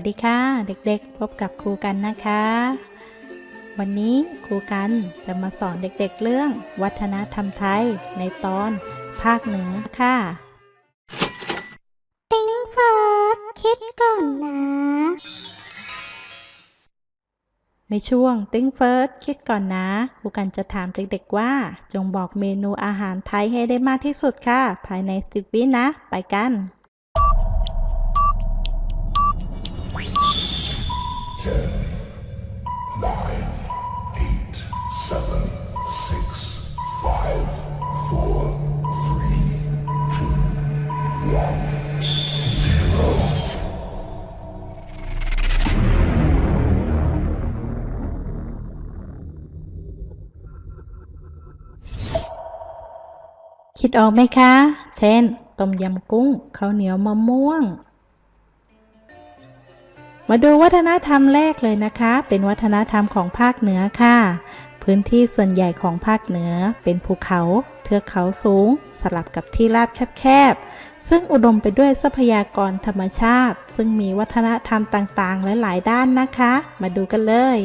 วัสดีค่ะ เด็กๆ พบกับครูกันนะคะ วันนี้ครูกันจะมาสอนเด็กๆเรื่อง วัฒนธรรมไทยในตอนภาคเหนือค่ะติ้งเฟิร์สคิดก่อนนะ ในช่วง Think First คิดก่อนนะครูกันจะถามเด็กๆว่า จงบอกเมนูอาหารไทยให้ได้มากที่สุดค่ะ ภายใน 10 วินะ ไปกัน คิดออกไหมคะ เช่น ต้มยำกุ้งข้าวเหนียวมะม่วง มาดูวัฒนธรรมแรกเลยนะคะ เป็นวัฒนธรรมของภาคเหนือค่ะ พื้นที่ส่วนใหญ่ของภาคเหนือเป็นภูเขาเทือกเขาสูง สลับกับที่ราบแคบๆ ซึ่งอุดมไปด้วยทรัพยากรธรรมชาติ ซึ่งมีวัฒนธรรมต่างๆ หลายๆ ด้านนะคะ มาดูกันเลย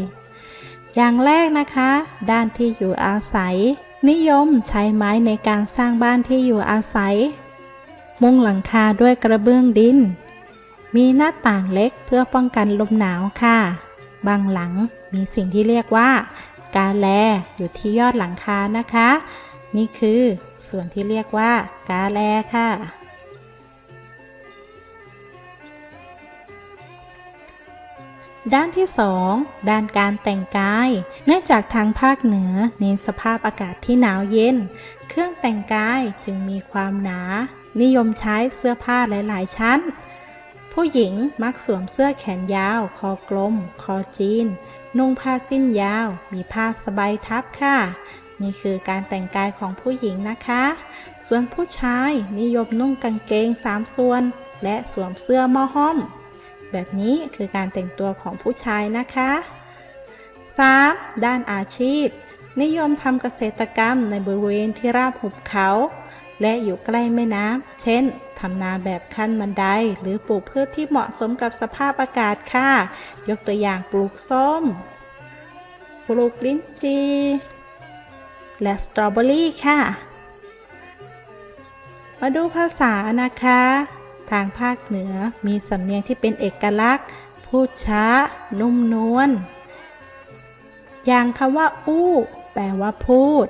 อย่างแรกนะคะ ด้านที่อยู่อาศัย นิยมใช้ไม้ในการสร้างบ้านที่อยู่อาศัย มุงหลังคาด้วยกระเบื้องดิน มีหน้าต่างเล็กเพื่อป้องกันลมหนาวค่ะ บางหลังมีสิ่งที่เรียกว่า กาแลอยู่ที่ยอดหลังคานะคะ นี่คือส่วนที่เรียกว่ากาแลค่ะ ด้านที่ 2 ด้านการแต่งกาย เนื่องจากทางภาคเหนือเน้นสภาพอากาศที่หนาวเย็น เครื่องแต่งกายจึงมีความหนา นิยมใช้เสื้อผ้าหลาย ๆ ชั้น ผู้หญิงมักสวมเสื้อแขนยาว คอกลม คอจีน นุ่งผ้าสิ้นยาว มีผ้าสบายทับค่ะ นี่คือการแต่งกายของผู้หญิงนะคะ ส่วนผู้ชายนิยมนุ่งกางเกงสามส่วน และสวมเสื้อมอห้อม แบบนี้คือการแต่งตัวของผู้ชายนะคะ 3. ด้านอาชีพ นิยมทำเกษตรกรรมในบริเวณที่ราบหุบเขา และอยู่ใกล้แม่น้ำ เช่น ทำนาแบบขั้นบันได หรือปลูกพืชที่เหมาะสมกับสภาพอากาศค่ะ ยกตัวอย่างปลูกส้ม ปลูกลิ้นจี และสตรอเบอรี่ค่ะ มาดูภาษานะคะ ทางภาคเหนือมีสำเนียงที่เป็นเอกลักษณ์ พูดช้า นุ่มนวล อย่างคำว่า อู้ แปลว่าพูด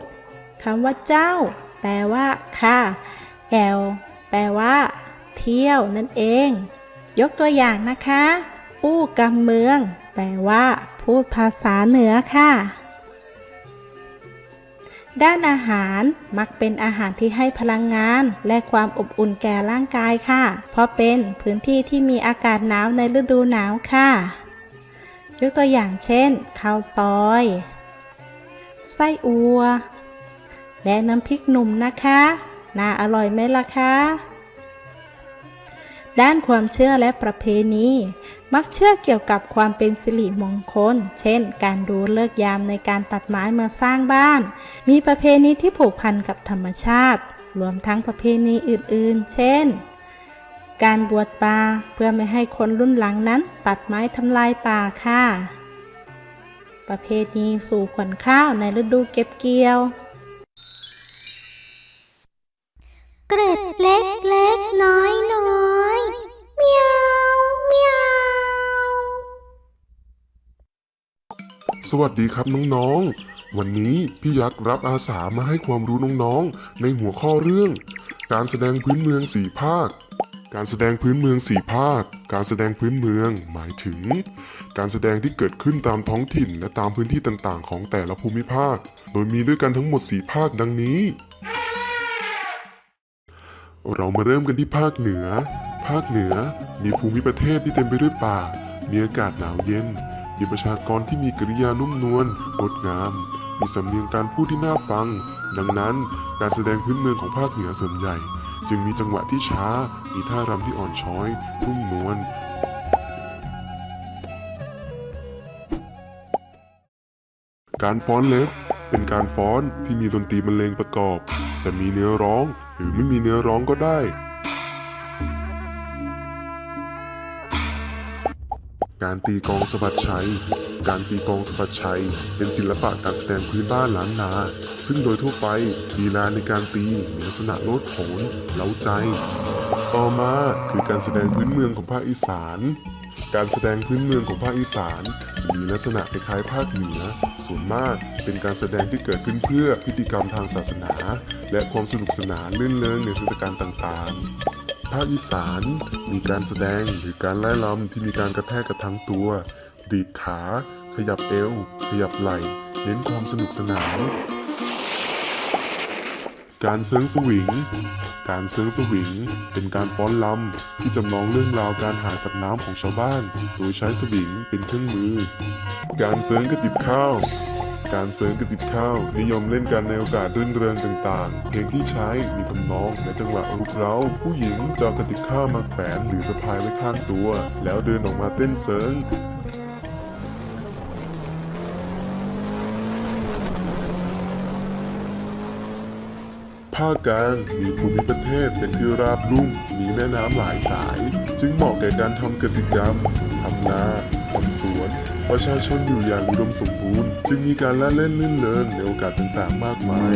คำว่าเจ้า แปลว่า ค่ะแอลแปลว่า เที่ยวนั่นเอง ยกตัวอย่างนะคะ อู้กำเมือง แปลว่า พูดภาษาเหนือค่ะ ด้านอาหารมักเป็นอาหารที่ให้พลังงาน และความอบอุ่นแก่ร่างกายค่ะ เพราะเป็นพื้นที่ที่มีอากาศหนาวในฤดูหนาวค่ะ ยกตัวอย่างเช่น ข้าวซอย ไส้อัว และน้ำพริกหนุ่มนะคะ น่าอร่อยไหมล่ะคะ ด้านความเชื่อและประเพณี มักเชื่อเกี่ยวกับความเป็นสิริมงคล เช่น การดูเลิกยามในการตัดไม้มื่อสร้างบ้าน มีประเพณีที่ผูกพันกับธรรมชาติ รวมทั้งประเพณีอื่น ๆ เช่น การบวชป่าเพื่อไม่ให้คนรุ่นหลังนั้น ตัดไม้ทำลายป่าค่ะ ประเพณีสู่ขวัญข้าวในฤดูเก็บเกี่ยวเกร็ดเล็กเล็กน้อยน้อย สวัสดีครับน้องๆ วันนี้พี่ยักษ์รับอาสามาให้ความรู้น้องๆ ในหัวข้อเรื่อง การแสดงพื้นเมืองสีภาค การแสดงพื้นเมืองสีภาค การแสดงพื้นเมืองหมายถึง การแสดงที่เกิดขึ้นตามท้องถิ่นและตามพื้นที่ต่างๆ ของแต่ละภูมิภาค โดยมีด้วยกันทั้งหมดสี่ภาคดังนี้ เรามาเริ่มกันที่ภาคเหนือ ภาคเหนือมีภูมิประเทศที่เต็มไปด้วยป่า มีอากาศหนาวเย็น มีประชากรที่มีกริยานุ่มนวลงดงาม มีสำเนียงการพูดที่น่าฟัง ดังนั้นการแสดงพื้นเมืองของภาคเหนือส่วนใหญ่ จึงมีจังหวะที่ช้า มีท่ารำที่อ่อนช้อยนุ่มนวลการฟ้อนเล็บเป็นการฟ้อนที่มีดนตรีบรรเลงประกอบจะมีเนื้อร้องหรือไม่มีเนื้อร้องก็ได้ การตีกองสะบัดชัย การตีกองสะบัดชัย เป็นศิลปะการแสดงพื้นบ้านล้านนา ซึ่งโดยทั่วไปลีลาในการตีมีลักษณะโลดโผนเล้าใจ ต่อมาคือการแสดงพื้นเมืองของภาคอีสานการแสดงพื้นเมืองของภาคอีสานจะมีลักษณะคล้ายๆภาคเหนือ ส่วนมากเป็นการแสดงที่เกิดขึ้นเพื่อพิธีกรรมทางศาสนา และความสนุกสนานลื่นเริงในเทศกาลต่างๆ ภาคอีสานมีการแสดงหรือการไล่ลำที่มีการกระแทกกระทั้งตัว ดีดขา ขยับเอว ขยับไหล่ เน้นความสนุกสนาน การเซิงสวิง การเซิงสวิง เป็นการฟ้อนลำที่จำลองเรื่องราวการหาสัตว์น้ำของชาวบ้าน โดยใช้สวิงเป็นเครื่องมือ การเซิงกระติบข้าว การเซิงกระติบข้าว นิยมเล่นกันในโอกาสรื่นเริงต่างๆ เพลงที่ใช้มีทำนองและจังหวะรุกเร้า ผู้หญิงจะเอกระติบข้าวมาแขวนหรือสะพายไว้ข้างตัว แล้วเดินออกมาเต้นเซิงภาคกลางมีภูมิประเทศเป็นที่ราบลุ่ม มีแม่น้ำหลายสาย จึงเหมาะแก่การทำเกษตรกรรมทำนา ทำสวน ประชาชนอยู่อย่างอุดมสมบูรณ์ จึงมีการละเล่นลื่นเลินในโอกาสต่างๆ มากมาย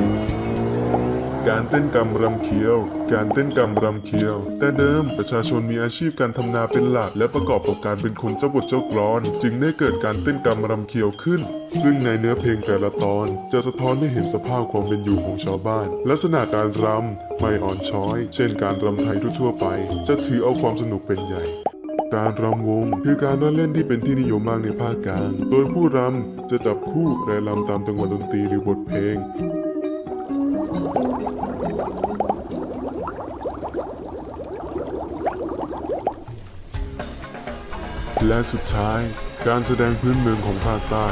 การเต้นกำรำเคียว การเต้นกำรำเคียว แต่เดิมประชาชนมีอาชีพการทำนาเป็นหลัก และประกอบกับการเป็นคนเจ้าบทเจ้ากลอน จึงได้เกิดการเต้นกำรำเคียวขึ้น ซึ่งในเนื้อเพลงแต่ละตอน จะสะท้อนให้เห็นสภาพความเป็นอยู่ของชาวบ้าน ลักษณะการรำไม่อ่อนช้อย เช่นการรำไทยทั่วไป จะถือเอาความสนุกเป็นใหญ่ การรำวงคือการละเล่นที่เป็นที่นิยมมากในภาคกลาง โดยผู้รำจะจับคู่และรำตามจังหวะดนตรีหรือบทเพลงและสุดท้าย การแสดงพื้นเมืองของภาคใต้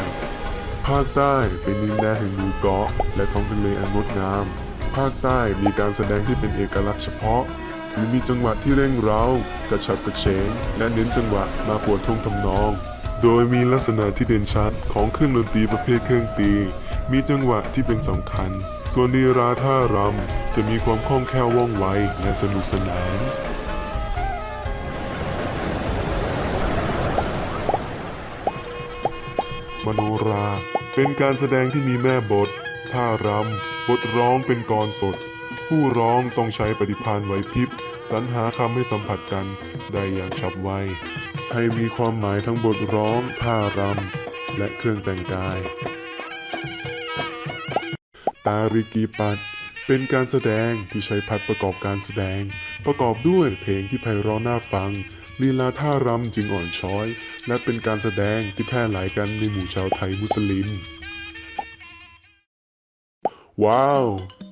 ภาคใต้เป็นดินแดนแห่งหมู่เกาะ และท้องทะเลอันงดงาม ภาคใต้มีการแสดงที่เป็นเอกลักษณ์เฉพาะ คือมีจังหวะที่เร่งเร้ากระฉับกระเฉงและเน้นจังหวะมาปวดท่วงทำนอง โดยมีลักษณะที่เด่นชัดของเครื่องดนตรีประเภทเครื่องตี มีจังหวะที่เป็นสำคัญ ส่วนดีราท่ารำจะมีความคล่องแคล่วว่องไวและสนุกสนานมโนรา เป็นการแสดงที่มีแม่บทท่ารำบทร้องเป็นกรสด ผู้ร้องต้องใช้ปฏิภาณไหวพริบสรรหาคำให้สัมผัสกันได้อย่างฉับไว ให้มีความหมายทั้งบทร้องท่ารำและเครื่องแต่งกาย ตาริกีปัดเป็นการแสดงที่ใช้พัดประกอบการแสดง ประกอบด้วยเพลงที่ไพเราะน่าฟังลีลาท่ารำจึงอ่อนช้อย และเป็นการแสดงที่แพร่หลายกันในหมู่ชาวไทยมุสลิม ว้าว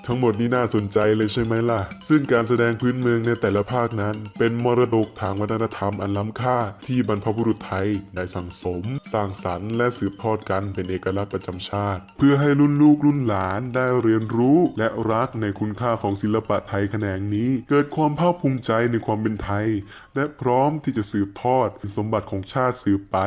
ทั้งหมดนี้น่าสนใจเลยใช่ไหมล่ะ ซึ่งการแสดงพื้นเมืองในแต่ละภาคนั้น เป็นมรดกทางวัฒนธรรมอันล้ำค่าที่บรรพบุรุษไทยได้สั่งสม สร้างสรรค์และสืบทอดกันเป็นเอกลักษณ์ประจำชาติ เพื่อให้รุ่นลูกรุ่นหลานได้เรียนรู้และรักในคุณค่าของศิลปะไทยแขนงนี้ เกิดความภาคภูมิใจในความเป็นไทย และพร้อมที่จะสืบทอดสมบัติของชาติสืบไป